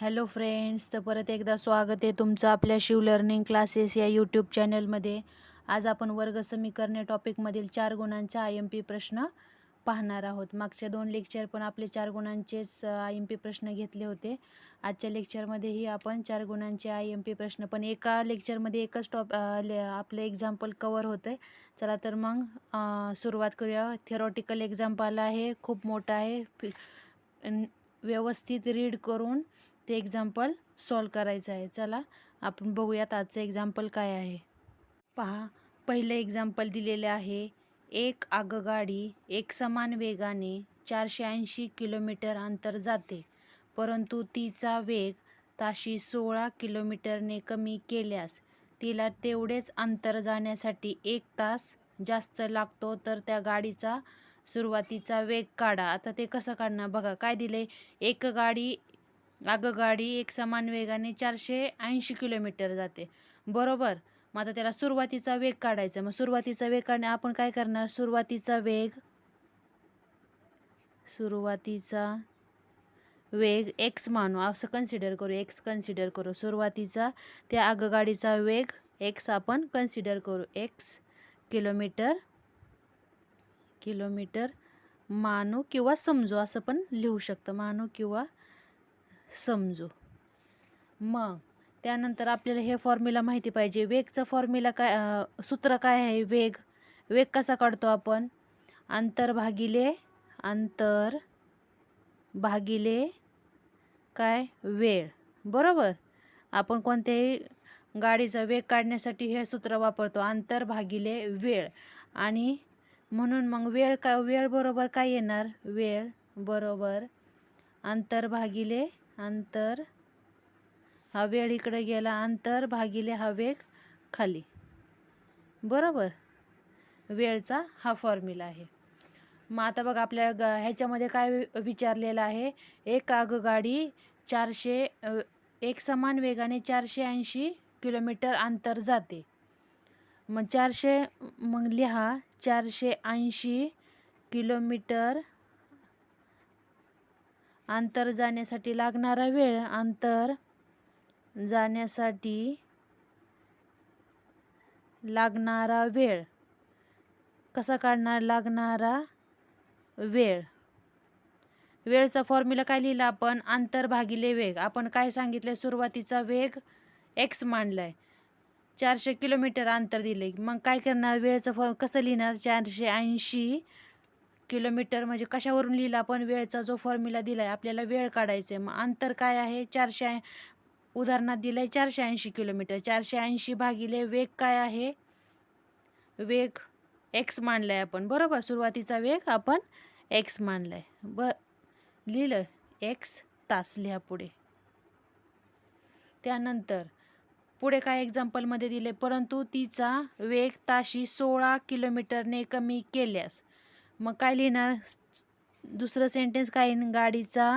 Hello friends तर परत एकदा स्वागत आहे तुमचं आपल्या शिव लर्निंग क्लासेस या यूट्यूब चॅनलमध्ये आज आपण वर्ग समीकरणे टॉपिकमधील चार गुणांचे आय एम पी प्रश्न पाहणार आहोत. मागच्या दोन लेक्चर पण आपले चार गुणांचेच आय एम पी प्रश्न घेतले होते. आजच्या लेक्चरमध्येही आपण चार गुणांचे आय एम पी प्रश्न पण एका लेक्चरमध्ये एकच टॉप आपलं एक्झाम्पल कवर होतं आहे चला तर मग सुरुवात करूया. थेरॉटिकल एक्झाम्पल आहे खूप मोठं आहे. व्यवस्थित रीड करून ते एक्झाम्पल सॉल्व करायचं आहे. चला आपण बघूयात आजचं एक्झाम्पल काय आहे. पहा पहिले एक्झाम्पल दिलेले आहे. एक आगगाडी एक समान वेगाने चारशे ऐंशी किलोमीटर अंतर जाते परंतु तिचा वेग ताशी सोळा किलोमीटरने कमी केल्यास तिला तेवढेच अंतर जाण्यासाठी एक तास जास्त लागतो. तर त्या गाडीचा सुरुवातीचा वेग काढा. आता ते कसं काढणार? बघा काय दिले एक गाडी आगगाडी एक समान वेगाने चारशे ऐंशी किलोमीटर जाते. बरोबर? मग आता त्याला सुरुवातीचा वेग काढायचा. मग सुरुवातीचा वेग काढणे आपण काय करणार? सुरुवातीचा वेग सुरुवातीचा वेग एक्स मानू. असं कन्सिडर करू. एक्स कन्सिडर करू. सुरुवातीचा त्या आगगाडीचा वेग एक्स आपण कन्सिडर करू. एक्स किलोमीटर किलोमीटर मानू किंवा समजू. असं पण लिहू शकतं. मानू किंवा समजू. मग त्यानंतर आपल्याला हे फॉर्म्युला माहिती पाहिजे. वेगचा फॉर्म्युला काय सूत्र काय आहे? वेग. वेग कसा काढतो आपण? अंतर भागिले अंतर भागिले काय? वेळ. बरोबर? आपण कोणत्याही गाडीचा वेग काढण्यासाठी हे सूत्र वापरतो. अंतर भागिले वेळ. आणि म्हणून मग वेळ का वेळ बरोबर काय येणार? वेळ बरोबर. अंतर भागिले अंतर हा वेळ इकडे गेला अंतर भागिले हा वेग खाली. बरोबर? वेळचा हा फॉर्म्युला आहे. मग आता बघा आपल्या ग ह्याच्यामध्ये काय वि- विचारलेलं आहे? एक आगगाडी चारशे एक समान वेगाने चारशे ऐंशी किलोमीटर अंतर जाते. मग चारशे मग लिहा चारशे ऐंशी किलोमीटर अंतर जाण्यासाठी लागणारा वेळ अंतर जाण्यासाठी लागणारा वेळ. कसा काढणार? लागणारा वेळ. वेळचा फॉर्म्युला काय लिहिला आपण? अंतर भागिले वेग. आपण काय सांगितलं सुरुवातीचा वेग एक्स मांडलाय. चारशे किलोमीटर अंतर दिले मग काय करणार? वेळचं फॉर्म कसं लिहिणार? चारशे ऐंशी किलोमीटर म्हणजे कशावरून लिहिला आपण? वेळचा जो फॉर्म्युला दिला आहे आपल्याला वेळ काढायचा आहे मग अंतर काय आहे? चारशे ऐं उदाहरणात दिलं आहे चारशे ऐंशी किलोमीटर. चारशे ऐंशी भागिले वेग काय आहे? वेग एक्स मांडला आहे आपण. बरोबर? सुरुवातीचा वेग आपण एक्स मांडला आहे ब लिहिलं. एक्स तास लिहा पुढे. त्यानंतर पुढे काय एक्झाम्पलमध्ये दिले परंतु तिचा वेग ताशी सोळा किलोमीटरने कमी केल्यास मग काय लिहिणार? दुसरं सेंटेन्स काय? गाडीचा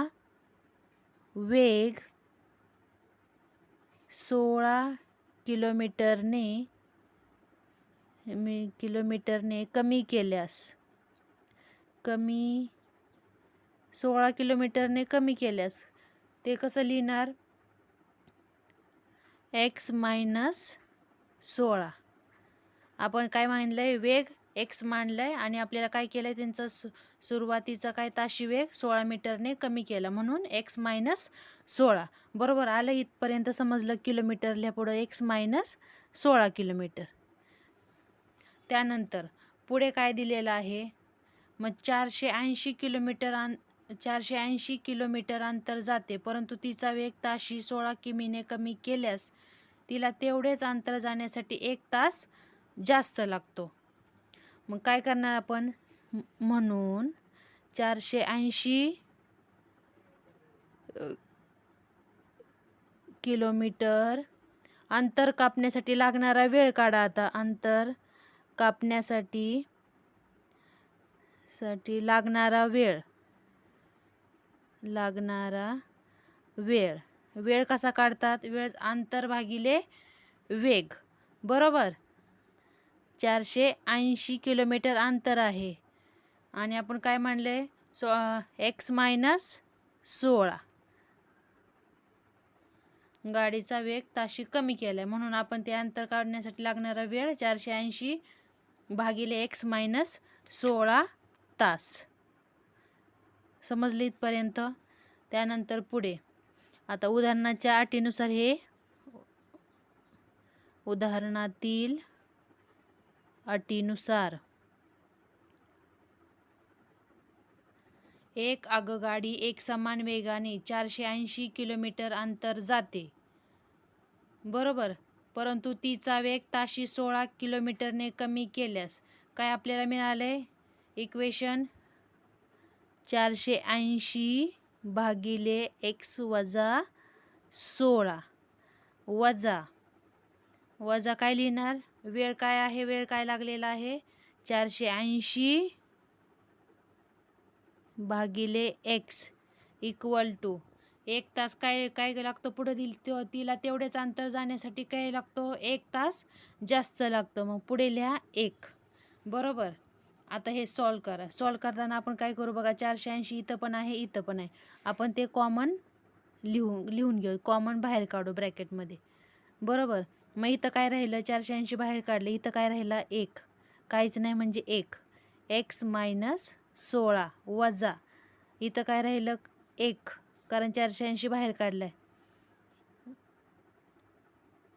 वेग सोळा किलोमीटरने मी किलोमीटरने कमी केल्यास कमी सोळा किलोमीटरने कमी केल्यास ते कसं लिहिणार? एक्स मायनस सोळा. आपण काय मानलं आहे वेग एक्स मांडलं आहे आणि आपल्याला काय केलं आहे त्यांचा सु सुरुवातीचा काय ताशी वेग सोळा मीटरने कमी केला. म्हणून एक्स मायनस सोळा. बरोबर? आलं इथपर्यंत समजलं किलोमीटरल्या पुढं एक्स मायनस सोळा किलोमीटर. त्यानंतर पुढे काय दिलेलं आहे? मग चारशे ऐंशी किलोमीटर अं चारशे ऐंशी किलोमीटर अंतर जाते. परंतु तिचा वेग ताशी सोळा किमीने कमी केल्यास तिला तेवढेच अंतर जाण्यासाठी एक तास जास्त लागतो. मग काय करणार आपण? म्हणून चारशे ऐंशी किलोमीटर अंतर कापण्यासाठी लागणारा वेळ काढा आता. अंतर कापण्यासाठी साठी लागणारा वेळ. लागणारा वेळ. वेळ कसा काढतात? वेळ अंतर भागिले वेग. बरोबर? चारशे ऐंशी किलोमीटर अंतर आहे. आणि आपण काय म्हणले सो एक्स मायनस सोळा. गाडीचा वेग ताशी कमी केला आहे म्हणून आपण ते अंतर काढण्यासाठी लागणारा वेळ चारशे ऐंशी भागिले एक्स मायनस सोळा तास. समजले इथपर्यंत? त्यानंतर पुढे. आता उदाहरणाच्या अटीनुसार हे उदाहरणातील अटीनुसार. एक आगगाडी एक समान वेगाने चारशे ऐंशी किलोमीटर अंतर जाते. बरोबर परंतु तिचा वेग ताशी सोळा किलोमीटरने कमी केल्यास काय आपल्याला मिळाले? इक्वेशन चारशे ऐंशी भागिले एक्स वजा सोळा. वजा. वजा काय लिहिणार? वेळ काय आहे? वेळ काय लागलेला आहे? चारशे ऐंशी भागिले एक्स इक्वल टू. एक तास काय काय लागतं पुढे दिल तो तिला तेवढेच अंतर जाण्यासाठी काय लागतो? एक तास जास्त लागतं. मग पुढे लिहा एक. बरोबर? आता हे सॉल्व करा. सॉल्व करताना आपण काय करू बघा? चारशे ऐंशी इथं पण आहे इथं पण आहे. आपण ते कॉमन लिहून लिहून घेऊ. कॉमन बाहेर काढू ब्रॅकेटमध्ये बरोबर? मग इथं काय राहिलं? चारशे ऐंशी बाहेर काढले. इथं काय राहिलं? एक. काहीच नाही म्हणजे एक. एक्स मायनस सोळा वजा. इथं काय राहिलं? एक. कारण चारशे ऐंशी बाहेर काढलं आहे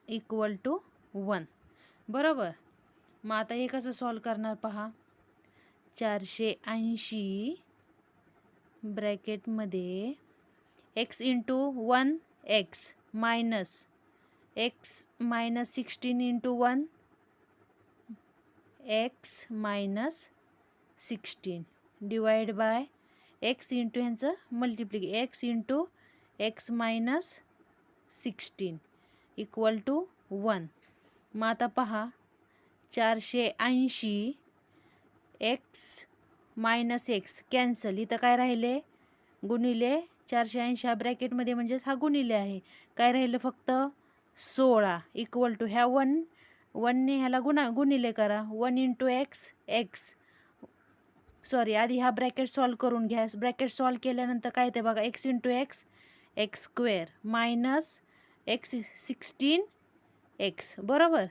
इक्वल टू वन बरोबर? मग आता हे कसं सॉल्व करणार पहा? चारशे ऐंशी ब्रॅकेटमध्ये x into one x minus x minus sixteen into one x minus sixteen divide by x into ह्यांचं multiply x into x minus sixteen equal to one. मग आता पहा चारशे ऐंशी एक्स मायनस एक्स कॅन्सल. इथं काय राहिले? गुणिले चारशे ऐंशी. हा ब्रॅकेटमध्ये म्हणजेच हा गुणिले आहे. काय राहिलं फक्त? सोळा इक्वल टू ह्या वन वनने ह्याला गुणा गुणिले करा. One into x x sorry आधी हा ब्रॅकेट सॉल्व करून घ्या. ब्रॅकेट सॉल्व केल्यानंतर काय ते बघा? X into x x square minus x sixteen x बरोबर?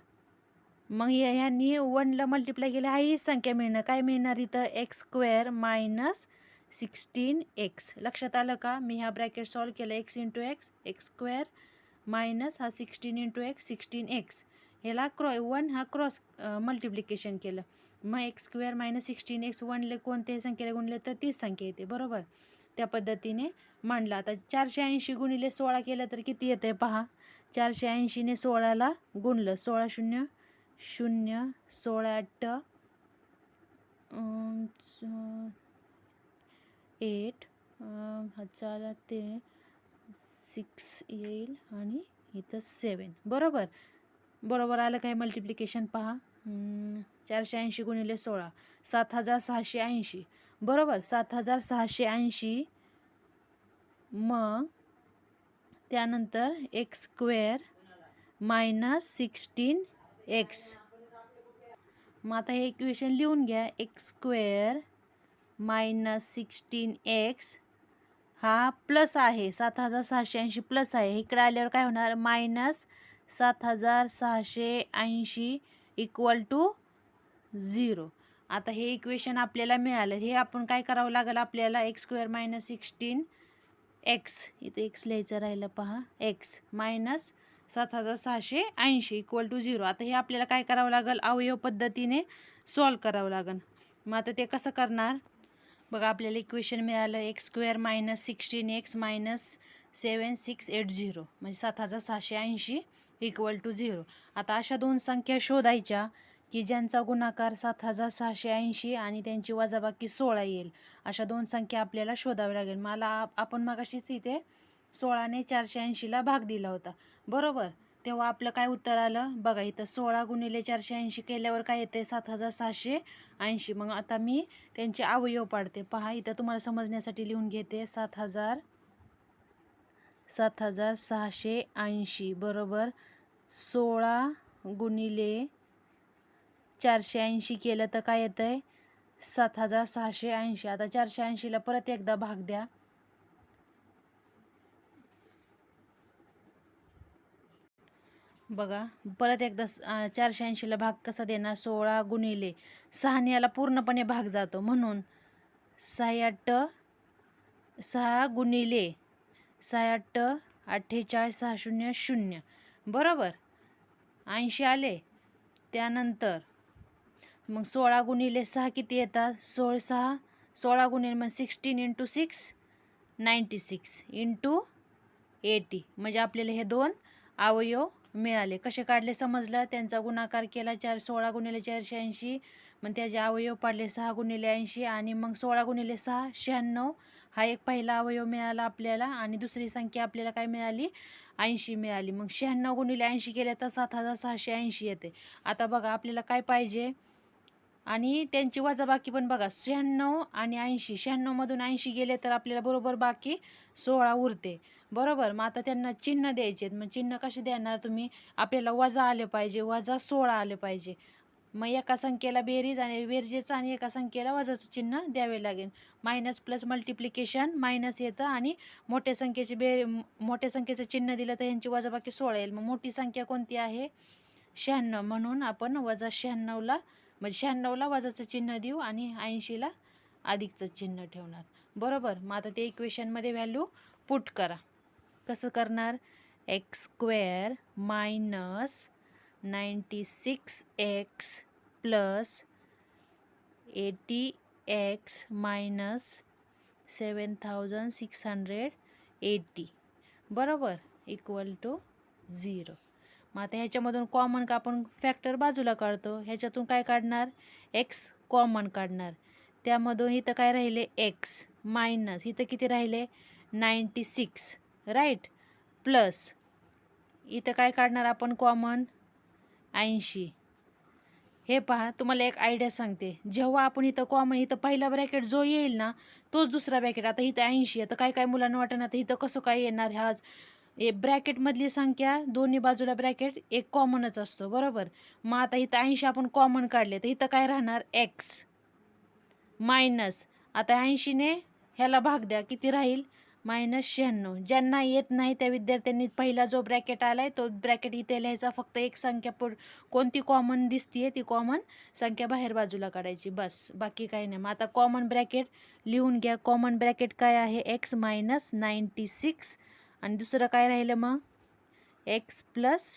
मग या ह्यांनी वनला मल्टिप्लाय केलं. हा ही संख्या मिळणार काय मिळणार इथं? X square minus sixteen x लक्षात आलं का? मी हा ब्रॅकेट सॉल्व केलं. X into x x square minus हा sixteen into x sixteen x. ह्याला क्रॉ वन हा क्रॉस मल्टिप्लिकेशन केलं. मग x square minus sixteen x वनले कोणत्याही संख्येला गुणले तर तीच संख्या येते बरोबर? त्या पद्धतीने मांडला. आता चारशे ऐंशी गुणिले सोळा केलं तर किती येतं आहे पहा? चारशे ऐंशीने सोळाला गुणलं. सोळा शून्य शून्य सोळा अट्ट एट हजार ते सिक्स येईल आणि इथं सेवन बरोबर? बरोबर आलं काय मल्टिप्लिकेशन पहा. चारशे ऐंशी गुणिले सोळा. सात हजार सहाशे ऐंशी. बरोबर? सात हजार सहाशे ऐंशी. मग त्यानंतर x square minus sixteen x. मग आता हे इक्वेशन लिहून घ्या. X square minus sixteen x हा प्लस आहे सात हजार सहाशे ऐंशी प्लस आहे. इकडे आल्यावर काय होणार? मायनस सात हजार सहाशे ऐंशी इक्वल टू झिरो आता हे इक्वेशन आपल्याला मिळालं. हे आपण काय करावं लागेल आपल्याला? X square minus sixteen x इथे एक्स लिहायचं राहिलं पहा. एक्स मायनस सात हजार सहाशे ऐंशी इक्वल टू झिरो आता हे आपल्याला काय करावं लागेल? अवयव पद्धतीने सॉल्व करावं लागेल. मग आता ते कसं करणार? बघा आपल्याला इक्वेशन मिळालं x square minus sixteen x minus seven six eight zero म्हणजे सात हजार सहाशे ऐंशी इक्वल टू झिरो आता अशा दोन संख्या शोधायच्या की ज्यांचा गुणाकार सात हजार सहाशे ऐंशी आणि त्यांची वजाबाकी सोळा येईल. अशा दोन संख्या आपल्याला शोधाव्या लागेल. मला आपण मगाशीच इथे सोळाने चारशे ऐंशीला भाग दिला होता. बरोबर? तेव्हा आपलं काय उत्तर आलं? बघा इथं सोळा गुणिले चारशे ऐंशी केल्यावर काय येते? सात हजार सहाशे ऐंशी. मग आता मी त्यांचे अवयव पाडते. पहा इथं तुम्हाला समजण्यासाठी लिहून घेते. सात हजार सात हजार सहाशे ऐंशी. बरोबर? सोळा गुणिले चारशे ऐंशी केलं तर काय येतं आहे सात हजार सहाशे ऐंशी. आता चारशे ऐंशीला परत एकदा भाग द्या. बघा परत एकदा चारशे ऐंशीला भाग कसा देणार? सोळा गुणिले सहाने याला पूर्णपणे भाग जातो. म्हणून सहा अट्ट सहा गुणिले सहा अट्ट अठ्ठेचाळीस सहा शून्य. शून्य बरोबर? ऐंशी आले. त्यानंतर मग सोळा गुणिले सहा किती येतात? सोळ सहा सोळा गुणिले मग sixteen into six ninety six into eighty म्हणजे आपल्याला हे दोन अवयव मिळाले. कसे काढले? समजलं. त्यांचा गुणाकार केला. चार सोळा गुणिले चारशे ऐंशी. मग त्याचे अवयव पाडले सहा गुणिले ऐंशी. आणि मग सोळा गुणिले सहा शहाण्णव. हा एक पहिला अवयव मिळाला आपल्याला. आणि दुसरी संख्या आपल्याला काय मिळाली? ऐंशी मिळाली. मग शहाण्णव गुणिले ऐंशी केले तर सात हजार सहाशे ऐंशी येते. आता बघा आपल्याला काय पाहिजे? आणि त्यांची वजाबाकी पण बघा शहाण्णव आणि ऐंशी शहाण्णवमधून ऐंशी गेले तर आपल्याला बरोबर बाकी सोळा उरते. बरोबर? मग आता त्यांना चिन्ह द्यायचे मग चिन्ह कसे देणार तुम्ही? आपल्याला वजा आले पाहिजे वजा सोळा आले पाहिजे. मग एका संख्येला बेरीज आणि बेरजेचं आणि एका संख्येला वजाचं चिन्ह द्यावे लागेल. मायनस प्लस मल्टिप्लिकेशन मायनस येतं आणि मोठ्या संख्येचे बे मोठ्या संख्येचं चिन्ह दिलं तर यांची वजाबाकी सोळा येईल. मग मोठी संख्या कोणती आहे? शहाण्णव. म्हणून आपण वजा शहाण्णवला म्हणजे शहाण्णवला वजाचं चिन्ह देऊ आणि ऐंशीला अधिकचं चिन्ह ठेवणार. बरोबर? मग आता ते इक्वेशनमध्ये व्हॅल्यू पुट करा. कसं करणार? X square minus ninety six x plus eighty x minus seven thousand six hundred eighty बरोबर? इक्वल टू झिरो मग आता ह्याच्यामधून कॉमन का आपण फॅक्टर बाजूला काढतो? ह्याच्यातून काय काढणार? एक्स कॉमन काढणार. त्यामधून इथं काय राहिले? एक्स मायनस इथं किती राहिले? नाईंटी सिक्स राईट प्लस इथं काय काढणार आपण कॉमन ऐंशी. हे पहा तुम्हाला एक आयडिया सांगते. जेव्हा आपण इथं कॉमन इथं पहिला ब्रॅकेट जो येईल ना तोच दुसरा ब्रॅकेट आता इथं ऐंशी आता काय काय मुलांना वाटणार आता इथं कसं काय येणार? हाच ए ब्रॅकेटमधली संख्या दोन्ही बाजूला ब्रॅकेट एक कॉमनच असतो बरोबर? मग आता इथं ऐंशी आपण कॉमन काढले तर इथं काय राहणार? एक्स मायनस आता ऐंशीने ह्याला भाग द्या किती राहील? मायनस शहाण्णव. ज्यांना येत नाही त्या विद्यार्थ्यांनी पहिला जो ब्रॅकेट आला आहे तो ब्रॅकेट इथे लिहायचा फक्त एक संख्या पुढ कोणती कॉमन दिसतीये ती कॉमन संख्या बाहेर बाजूला काढायची बस. बाकी काही नाही. मग आता कॉमन ब्रॅकेट लिहून घ्या. कॉमन ब्रॅकेट काय आहे? एक्स मायनस नाईंटी सिक्स दुसरं काय राहिलं मग? X plus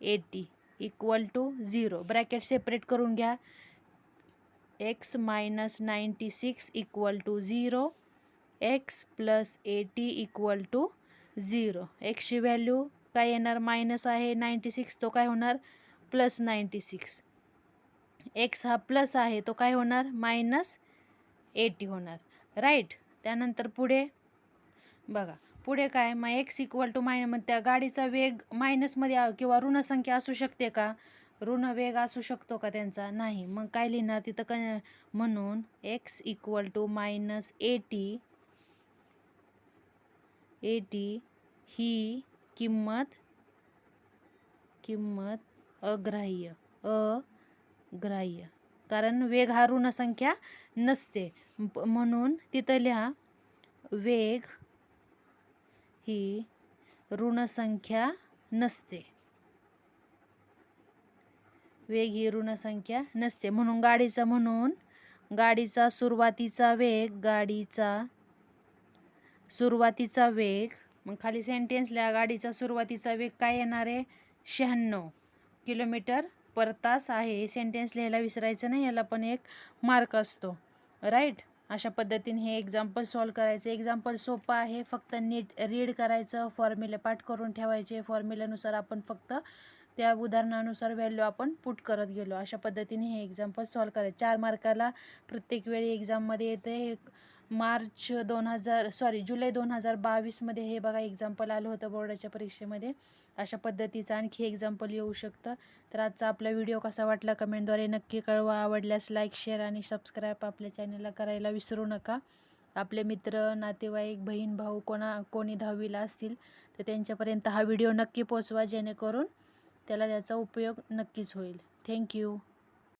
eighty equal to zero bracket separate करून घ्या. X minus ninety six equal to zero x plus eighty equal to zero एक्सची value काय येणार? मायनस आहे नाईंटी सिक्स तो काय होणार? प्लस नाईंटी सिक्स एक्स हा प्लस आहे. तो काय होणार? मायनस एटी होणार. राईट त्यानंतर पुढे बघा. पुढे काय? मग एक्स इक्वल टू मायनस मग त्या गाडीचा वेग मायनसमध्ये किंवा ऋण संख्या असू शकते का? ऋण वेग असू शकतो का त्यांचा? नाही. मग काय लिहिणार तिथं क म्हणून x equal to minus eighty eighty ही किंमत किंमत अग्राह्य अग्राह्य. कारण वेग हा ऋण संख्या नसते. प- म्हणून तिथं लिहा वेग ही ऋणसंख्या नसते. वेग ही ऋणसंख्या नसते. म्हणून गाडीचा म्हणून गाडीचा सुरुवातीचा वेग गाडीचा सुरुवातीचा वेग मग खाली सेंटेन्स लिहा. गाडीचा सुरुवातीचा वेग काय येणार आहे? शहाण्णव किलोमीटर पर तास आहे. सेंटेन्स लिहायला विसरायचं नाही. याला पण एक मार्क असतो. राईट अशा पद्धतीने हे एक्झाम्पल सॉल्व करायचं. एक्झाम्पल सोपं आहे. फक्त नीट रीड करायचं. फॉर्म्युले पाठ करून ठेवायचे. फॉर्म्युल्यानुसार आपण फक्त त्या उदाहरणानुसार व्हॅल्यू आपण पुट करत गेलो. अशा पद्धतीने हे एक्झाम्पल सॉल्व करायचे. चार मार्काला प्रत्येक वेळी एक्झाममध्ये येते. हे मार्च दोन हजार सॉरी जुलै दोन हजार बावीसमध्ये हे बघा एक्झाम्पल आलं होतं बोर्डाच्या परीक्षेमध्ये. अशा पद्धतीचं आणखी एक्झाम्पल येऊ शकतं. तर आजचा आपला व्हिडिओ कसा वाटला कमेंटद्वारे नक्की कळवा. आवडल्यास लाईक शेअर आणि सबस्क्राईब आपल्या चॅनलला करायला विसरू नका. आपले मित्र नातेवाईक बहीण भाऊ कोणा कोणी दहावीला असतील तर त्यांच्यापर्यंत हा व्हिडिओ नक्की पोचवा जेणेकरून त्याला त्याचा उपयोग नक्कीच होईल. थँक्यू